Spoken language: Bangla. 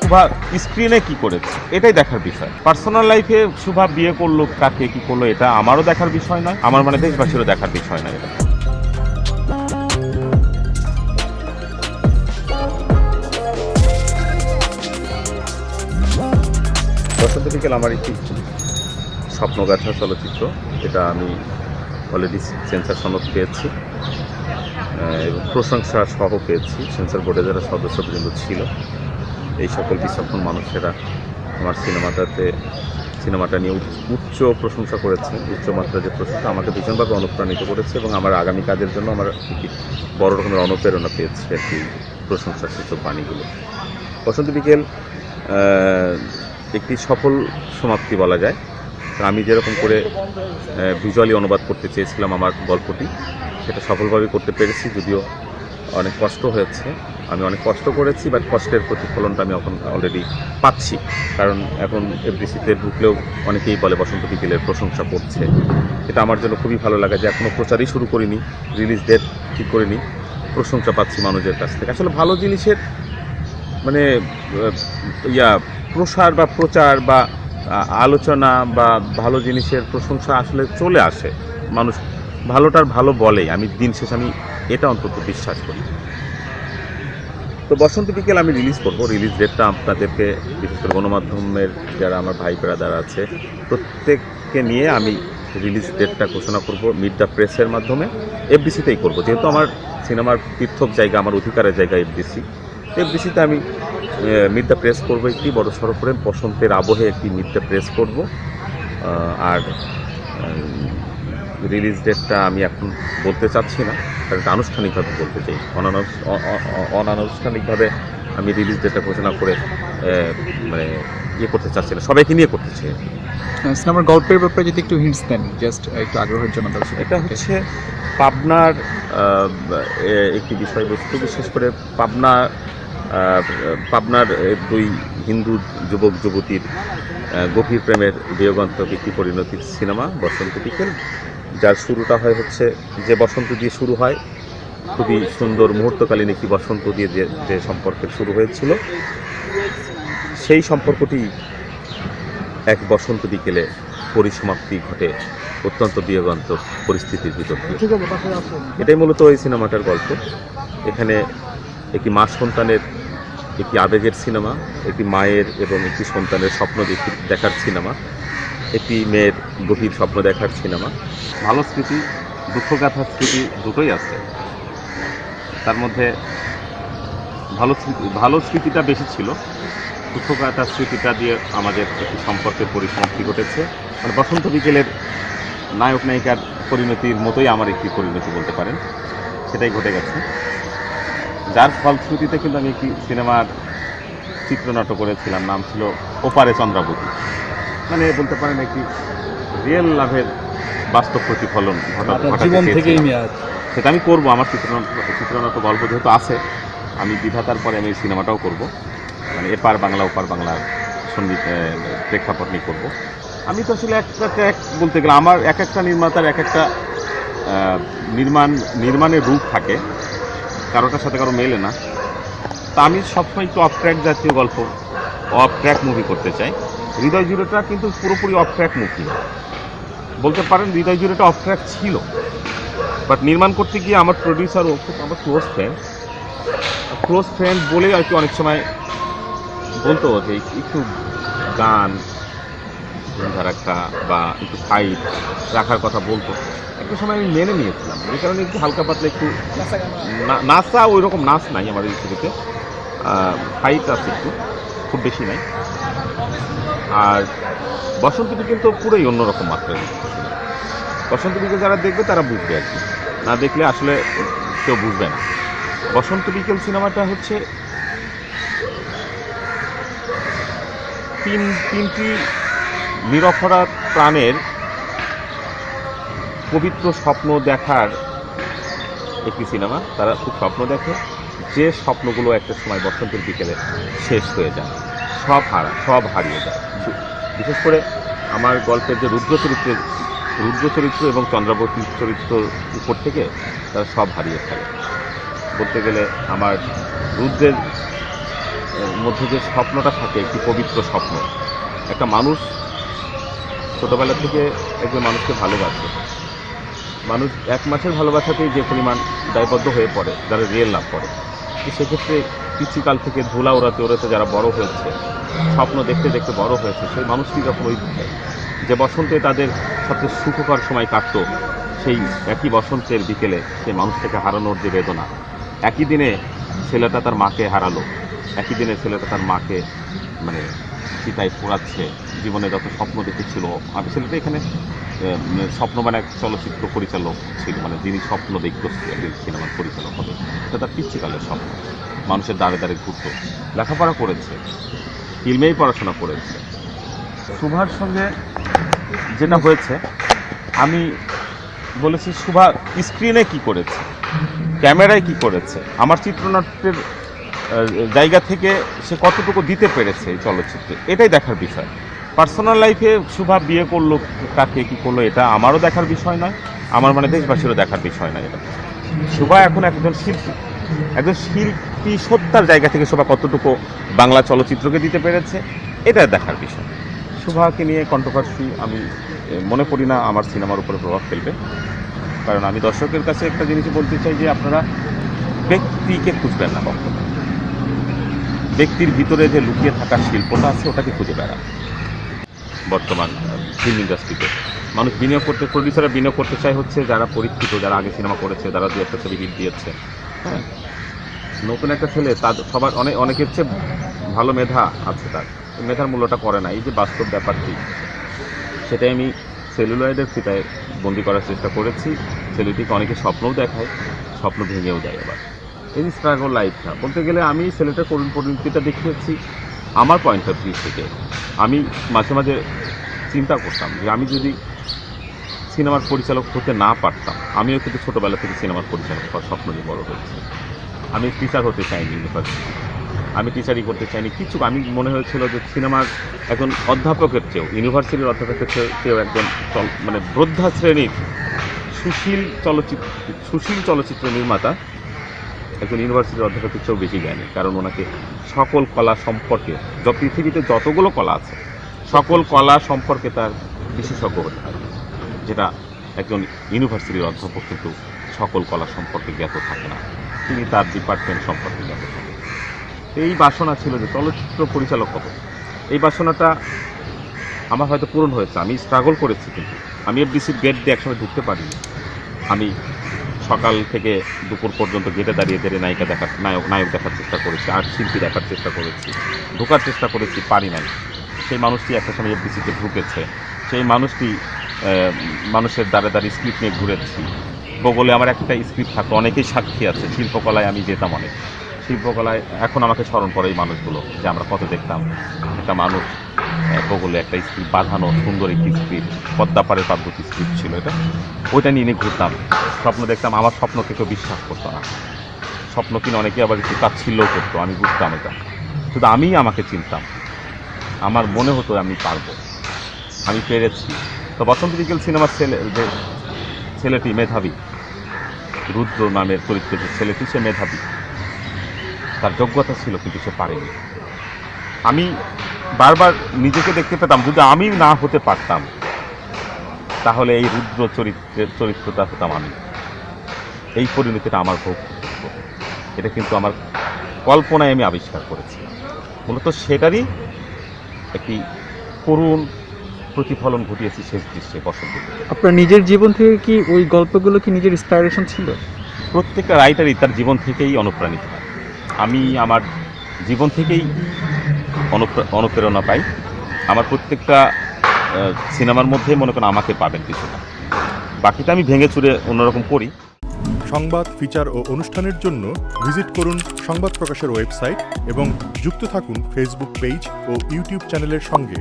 শুভা স্ক্রিনে কি করেছে? এটাই দেখার বিষয়। পার্সোনাল লাইফে শুভা বিয়ে করল, কাকে কি করল, এটা আমারও দেখার বিষয় নয়, আমার মানে দেশবাসীরও দেখার বিষয় নয় এটা। বসন্ত বিকেল আমার একটি স্বপ্নগাথা চলচ্চিত্র, এটা আমি অলরেডি সেন্সার সনদ পেয়েছি। এবং প্রশংসা সহ পেয়েছি। সেন্সার বোর্ডে যারা সদস্যবৃন্দ ছিল, এই সকল বিচক্ষণ মানুষেরা আমার সিনেমাটাতে, সিনেমাটা নিয়ে উচ্চ- উচ্চ প্রশংসা করেছে উচ্চমাত্রা যে প্রশংসা আমাকে ভীষণভাবে অনুপ্রাণিত করেছে এবং আমার আগামী কাজের জন্য আমার বড় রকমের অনুপ্রেরণা পেয়েছে আর কি প্রশংসার সূচক বাণীগুলো। বসন্ত বিকেল একটি সফল সমাপ্তি বলা যায়। আমি যেরকম করে ভিজুয়ালি অনুবাদ করতে চেয়েছিলাম আমার গল্পটি, সেটা সফলভাবে করতে পেরেছি, যদিও অনেক কষ্ট হয়েছে। আমি অনেক কষ্ট করেছি বাট কষ্টের প্রতিফলনটা আমি এখন অলরেডি পাচ্ছি। কারণ এখন এফডিসিতে ঢুকলেও অনেকেই বলে বসন্ত বিকেলের প্রশংসা করছে। এটা আমার জন্য খুবই ভালো লাগে যে এখনও প্রচারই শুরু করিনি রিলিজ ডেট ঠিক করিনি, প্রশংসা পাচ্ছি মানুষের কাছ থেকে। আসলে ভালো জিনিসের মানে ইয়া, প্রসার বা প্রচার বা আলোচনা বা ভালো জিনিসের প্রশংসা আসলে চলে আসে। মানুষ ভালোটার ভালো বলে আমি দিন শেষ আমি এটা অন্তত বিশ্বাস করি। তো বসন্ত বিকেল আমি রিলিজ করব। রিলিজ ডেটটা আপনাদেরকে, বিশেষ করে গণমাধ্যমের যারা আমার ভাই ব্রাদার আছে, প্রত্যেককে নিয়ে আমি রিলিজ ডেটটা ঘোষণা করব মিড দ্য প্রেসের মাধ্যমে। এফডিসিতেই করব। যেহেতু আমার সিনেমার তীর্থক জায়গা, আমার অধিকারের জায়গা এফডিসি এফডিসিতে আমি মিড দ্য প্রেস করব একটি বড় সড়ো করে। বসন্তের আবহে একটি মিড দ্য প্রেস করব। আর রিলিজ ডেটটা আমি এখন বলতে চাচ্ছি না কারণ আনুষ্ঠানিকভাবে বলতে চাই। অনানুষ্ঠানিকভাবে আমি রিলিজ ডেটটা ঘোষণা করে মানে ইয়ে করতে চাচ্ছি না সবাইকে নিয়ে করতে চাই। সিনেমার গল্পের ব্যাপারে যদি একটু হিন্টস দেন জাস্ট একটু আগ্রহের জন্য দর্শক এটা হচ্ছে পাবনার একটি বিষয়বস্তু বিশেষ করে পাবনা পাবনার দুই হিন্দু যুবক, যুবতীর গভীর প্রেমের বিয়োগান্তক একটি পরিণতির সিনেমা, বসন্ত বিকেল, যার শুরুটা হয় হচ্ছে যে বসন্ত দিয়ে শুরু হয়, খুবই সুন্দর মুহূর্তকালীন একটি বসন্ত দিয়ে যে যে সম্পর্কের শুরু হয়েছিল। সেই সম্পর্কটি এক বসন্ত বিকেলে পরিসমাপ্তি ঘটে অত্যন্ত বিয়োগান্তক পরিস্থিতির ভিতর এটাই মূলত ওই সিনেমাটার গল্প। এখানে একটি মা সন্তানের একটি আবেগের সিনেমা, একটি মায়ের এবং একটি সন্তানের স্বপ্ন দেখি- দেখার সিনেমা, একটি মেয়ের গভীর স্বপ্ন দেখার সিনেমা। ভালো স্মৃতি, দুঃখগাথার স্মৃতি দুটোই আছে। তার মধ্যে ভালো স্মৃতি ভালো স্মৃতিটা বেশি ছিল। দুঃখগাথার স্মৃতিটা দিয়ে আমাদের একটি সম্পর্কের পরিসমাপ্তি ঘটেছে। মানে বসন্ত বিকেলের নায়ক নায়িকার পরিণতির মতোই আমার একটি পরিণতি বলতে পারেন। সেটাই ঘটে গেছে। যার ফলশ্রুতিতে কিন্তু আমি একটি সিনেমার চিত্রনাট্য করেছিলাম নাম ছিল ওপারে চন্দ্রাবতী। মানে বলতে পারেন একটি রিয়েল লাভের বাস্তব প্রতিফলন সেটা আমি করব আমার চিত্রনাট্য চিত্রনাট্য গল্প যেহেতু আছে আমি বিধাতার পরে আমি এই সিনেমাটাও করব। মানে এপার বাংলা ওপার বাংলার সংগীত প্রেক্ষাপট নিয়ে করব। আমি তো আসলে একটা এক বলতে গেলে আমার এক একটা নির্মাতার এক একটা নির্মাণ নির্মাণের রূপ থাকে। কারোটার সাথে কারও মেলে না। তা আমি সবসময় একটু অফ ট্র্যাক জাতীয় গল্প অফ ট্র্যাক মুভি করতে চাই। হৃদয় জুড়েটা কিন্তু পুরোপুরি অফ ট্র্যাক মুভি বলতে পারেন হৃদয় জুড়েটা অফ ট্র্যাক ছিল। বাট নির্মাণ করতে গিয়ে আমার প্রডিউসার ও খুব আমার ক্লোজ ফ্রেন্ড ক্লোজ ফ্রেন্ড বলেই আর কি অনেক সময় বলতো যে, একটু গান ধর একটা বা একটু ফাইট রাখার কথা বলতো, একটা সময় আমি মেনে নিয়েছিলাম। যে কারণে একটু হালকা পাতলা একটু নাচা ওই রকম নাচ নাই আমাদের ইস্যুতে ফাইট আছে একটু, খুব বেশি নাই। আর বসন্ত বিকেল তো পুরোই অন্যরকম মাত্রায় বসন্ত বিকেল যারা দেখবে তারা বুঝবে আর কি। না দেখলে আসলে কেউ বুঝবে না। বসন্ত বিকেল সিনেমাটা হচ্ছে তিন, তিনটি নিরপরাধ প্রাণের পবিত্র স্বপ্ন দেখার একটি সিনেমা, তারা খুব স্বপ্ন দেখে। যে স্বপ্নগুলো একটা সময় বসন্তের বিকেলে শেষ হয়ে যায়, সব হারা, সব হারিয়ে যায়। বিশেষ করে আমার গল্পের যে রুদ্র চরিত্রের রুদ্র চরিত্র এবং চন্দ্রাবতী চরিত্র উপর থেকে তারা সব হারিয়ে ফেলে। বলতে গেলে আমার রুদ্রের মধ্যে যে স্বপ্নটা থাকে, একটি পবিত্র স্বপ্ন। একটা মানুষ ছোটবেলা থেকে একজন মানুষকে ভালোবাসে। মানুষ এক মাসের ভালোবাসাতেই যে পরিমাণ দায়বদ্ধ হয়ে পড়ে, যারা রিয়েল লাভ করে, তো সেক্ষেত্রে কিছুকাল থেকে ধুলা ওড়াতে ওড়াতে যারা বড় হয়েছে, স্বপ্ন দেখতে দেখতে বড় হয়েছে, সেই মানুষটি যখন ওই যে বসন্তে তাদের সবচেয়ে সুখকর সময় কাটতো, সেই একই বসন্তের বিকেলে সেই মানুষটাকে হারানোর যে বেদনা, একই দিনে ছেলেটা তার মাকে হারালো। একই দিনে ছেলেটা তার মাকে মানে চিতায় পোড়াচ্ছে, জীবনে যত স্বপ্ন দেখেছিল। আমি ছেলেটা এখানে স্বপ্ন মানে এক চলচ্চিত্র পরিচালক ছিল মানে যিনি স্বপ্ন দেখতো একদিন সিনেমার পরিচালক হবে। এটা তার পিচ্ছিকালের স্বপ্ন। মানুষের দাঁড়ে দাঁড়ে ঘুরতো, লেখাপড়া করেছে, ফিল্মেই পড়াশোনা করেছে। সুভার সঙ্গে যেটা হয়েছে, আমি বলেছি, সুভা স্ক্রিনে কি করেছে? ক্যামেরায় কি করেছে? আমার চিত্রনাট্যের জায়গা থেকে সে কতটুকু দিতে পেরেছে এই চলচ্চিত্রে, এটাই দেখার বিষয়। পার্সোনাল লাইফে শুভা বিয়ে করল কাকে, কি করল, এটা আমারও দেখার বিষয় নয়, আমার মানে দেশবাসীরও দেখার বিষয় নয় এটা। শুভা এখন একজন শিল্পী একজন শিল্পী সত্তার জায়গা থেকে শোভা কতটুকু বাংলা চলচ্চিত্রকে দিতে পেরেছে, এটা দেখার বিষয়। শুভাকে নিয়ে কন্ট্রোভার্সি আমি মনে করি না আমার সিনেমার উপরে প্রভাব ফেলবে, কারণ আমি দর্শকের কাছে একটা জিনিস বলতে চাই যে আপনারা ব্যক্তিকে খুঁজবেন না কখনো। ব্যক্তির ভিতরে যে লুকিয়ে থাকা শিল্পটা আছে, ওটাকে খুঁজে বেড়ান বর্তমান ফিল্ম ইন্ডাস্ট্রিতে মানুষ বিনিয়োগ করতে প্রডিউসাররা বিনিয়োগ করতে চায় হচ্ছে যারা পরীক্ষিত, যারা আগে সিনেমা করেছে, যারা দু একটা ছবি হিট দিয়েছে। হ্যাঁ? নতুন একটা ছেলে, তার সবার অনেক অনেকের চেয়ে ভালো মেধা আছে তার। মেধার মূল্যটা করে না। এই যে বাস্তব ব্যাপারটি, সেটাই আমি সেলুলয়েডের ফিতায় বন্দি করার চেষ্টা করেছি। ছেলেটিকে অনেকে স্বপ্নও দেখায়, স্বপ্ন ভেঙেও দেয় আবার। এই স্ট্রাগল লাইফটা বলতে গেলে আমি ছেলেটার করুণ পরিণতিটা দেখিয়েছি আমার পয়েন্ট অফ ভিউ থেকে। আমি মাঝে মাঝে চিন্তা করতাম যে আমি যদি সিনেমার পরিচালক হতে না পারতাম, আমিও কিন্তু ছোটোবেলা থেকে সিনেমার পরিচালক হওয়ার স্বপ্ন নিয়ে বড় হয়েছি। আমি টিচার হতে চাইনি ইউনিভার্সিটি আমি টিচারই করতে চাইনি কিছু। আমি মনে হয়েছিল যে সিনেমার একজন অধ্যাপকের চেয়েও ইউনিভার্সিটির অধ্যাপকের চেয়েও একজন মানে বৃদ্ধা শ্রেণির সুশীল চলচ্চিত্র সুশীল চলচ্চিত্র নির্মাতা একজন ইউনিভার্সিটির অধ্যাপকের চেয়েও বেশি জ্ঞানী, কারণ ওনাকে সকল কলা সম্পর্কে পৃথিবীতে যতগুলো কলা আছে, সকল কলা সম্পর্কে তার বিশেষজ্ঞ হতে হয় যেটা একজন ইউনিভার্সিটির অধ্যাপক কিন্তু সকল কলা সম্পর্কে জ্ঞাত থাকে না, তিনি তার ডিপার্টমেন্ট সম্পর্কে জ্ঞাত থাকে এই বাসনা ছিল যে চলচ্চিত্র পরিচালক হব। এই বাসনাটা আমার হয়তো পূরণ হয়েছে, আমি স্ট্রাগল করেছি কিন্তু, আমি এফডিসির গেট দিয়ে একসময় ঢুকতে পারিনি। আমি সকাল থেকে দুপুর পর্যন্ত গেটে দাঁড়িয়ে দাঁড়িয়ে নায়িকা দেখার, নায়ক নায়ক দেখার চেষ্টা করেছি, আর শিল্পী দেখার চেষ্টা করেছি। ঢোকার চেষ্টা করেছি, পারি নাই। সেই মানুষটি একটা সময় এফডিসিতে ঢুকেছে। সেই মানুষটি মানুষের দ্বারে দ্বারে স্ক্রিপ্ট নিয়ে ঘুরেছি। বগলে আমার একটা স্ক্রিপ্ট থাকতো, অনেকেই সাক্ষী আছে, শিল্পকলায় আমি যেতাম অনেক। শিল্পকলায় এখন আমাকে স্মরণ করে এই মানুষগুলো, যে আমরা কত দেখতাম। একটা মানুষ। বগলে একটা স্ক্রিপ্ট বাঁধানো সুন্দর একটি স্ক্রিপ্ট পদ্মাপাড়ের পার্বতী স্ক্রিপ্ট ছিল এটা। ওইটা নিয়ে নিয়ে ঘুরতাম। স্বপ্ন দেখতাম, আমার স্বপ্নকে কেউ বিশ্বাস করতো না। স্বপ্ন কিনে অনেকে আবার একটু তাচ্ছিল্যও করতো, আমি বুঝতাম এটা। শুধু আমিই আমাকে চিনতাম। আমার মনে হতো আমি পারব। আমি পেরেছি। তো বসন্ত বিকেল সিনেমার ছেলে, যে ছেলেটি মেধাবী, রুদ্র নামের চরিত্রের যে ছেলেটি, সে মেধাবী। তার যোগ্যতা ছিল কিন্তু সে পারেনি। আমি বারবার নিজেকে দেখতে পেতাম যদি আমি না হতে পারতাম তাহলে এই রুদ্র চরিত্রের চরিত্রটা হতাম আমি। এই পরিণতিটা আমার ভোগ এটা কিন্তু আমার কল্পনায় আমি আবিষ্কার করেছি। মূলত সেটারই একটি করুণ প্রতিফলন ঘটিয়েছি শেষ দৃশ্যে বসন্ত আপনার নিজের জীবন থেকে কি ওই গল্পগুলো কি নিজের ইন্সপাইরেশন ছিল? প্রত্যেকটা রাইটারই তার জীবন থেকেই অনুপ্রাণিত। আমি আমার জীবন থেকেই অনুপ্রেরণা পাই। আমার প্রত্যেকটা সিনেমার মধ্যে মনে করেন আমাকে পাবেন কিছুটা। বাকিটা আমি ভেঙে চুরে অন্যরকম করি। সংবাদ, ফিচার ও অনুষ্ঠানের জন্য ভিজিট করুন সংবাদ প্রকাশের ওয়েবসাইট এবং যুক্ত থাকুন ফেসবুক পেজ ও ইউটিউব চ্যানেলের সঙ্গে।